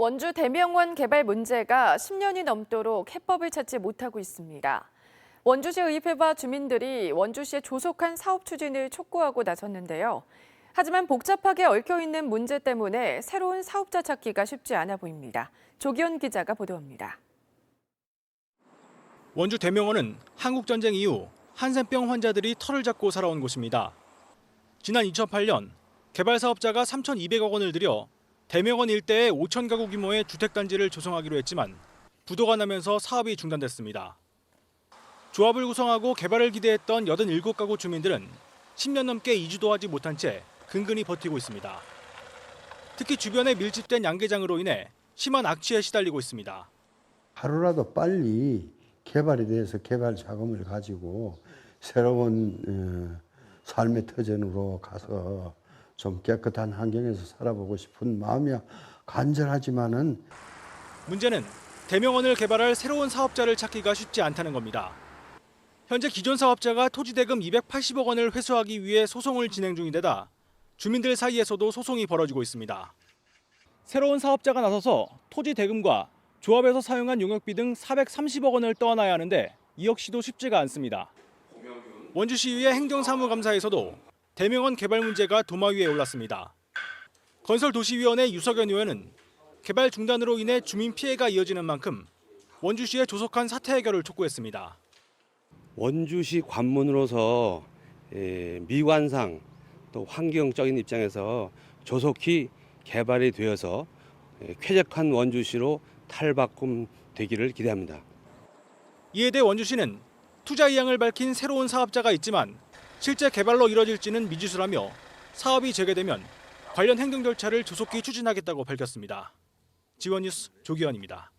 원주 대명원 개발 문제가 10년이 넘도록 해법을 찾지 못하고 있습니다. 원주시 의회와 주민들이 원주시의 조속한 사업 추진을 촉구하고 나섰는데요. 하지만 복잡하게 얽혀 있는 문제 때문에 새로운 사업자 찾기가 쉽지 않아 보입니다. 조기현 기자가 보도합니다. 원주 대명원은 한국 전쟁 이후 한센병 환자들이 털을 잡고 살아온 곳입니다. 지난 2008년 개발 사업자가 3,200억 원을 들여 대명원 일대에 5천 가구 규모의 주택 단지를 조성하기로 했지만 부도가 나면서 사업이 중단됐습니다. 조합을 구성하고 개발을 기대했던 87가구 주민들은 10년 넘게 이주도 하지 못한 채 근근히 버티고 있습니다. 특히 주변에 밀집된 양계장으로 인해 심한 악취에 시달리고 있습니다. 하루라도 빨리 개발이 돼서 개발 자금을 가지고 새로운 어, 삶의 터전으로 가서 좀 깨끗한 환경에서 살아보고 싶은 마음이 간절하지만은 문제는 대명원을 개발할 새로운 사업자를 찾기가 쉽지 않다는 겁니다. 현재 기존 사업자가 토지 대금 280억 원을 회수하기 위해 소송을 진행 중인데다 주민들 사이에서도 소송이 벌어지고 있습니다. 새로운 사업자가 나서서 토지 대금과 조합에서 사용한 용역비 등 430억 원을 떠안아야 하는데 이 역시도 쉽지가 않습니다. 원주시의회 행정사무감사에서도 대명원 개발 문제가 도마 위에 올랐습니다. 건설도시위원회 유석연 의원은 개발 중단으로 인해 주민 피해가 이어지는 만큼 원주시의 조속한 사태 해결을 촉구했습니다. 원주시 관문으로서 에, 미관상 또 환경적인 입장에서 조속히 개발이 되어서 에, 쾌적한 원주시로 탈바꿈 되기를 기대합니다. 이에 대해 원주시는 투자 의향을 밝힌 새로운 사업자가 있지만 실제 개발로 이뤄질지는 미지수라며 사업이 재개되면 관련 행정 절차를 조속히 추진하겠다고 밝혔습니다. 지원 뉴스 조기현입니다.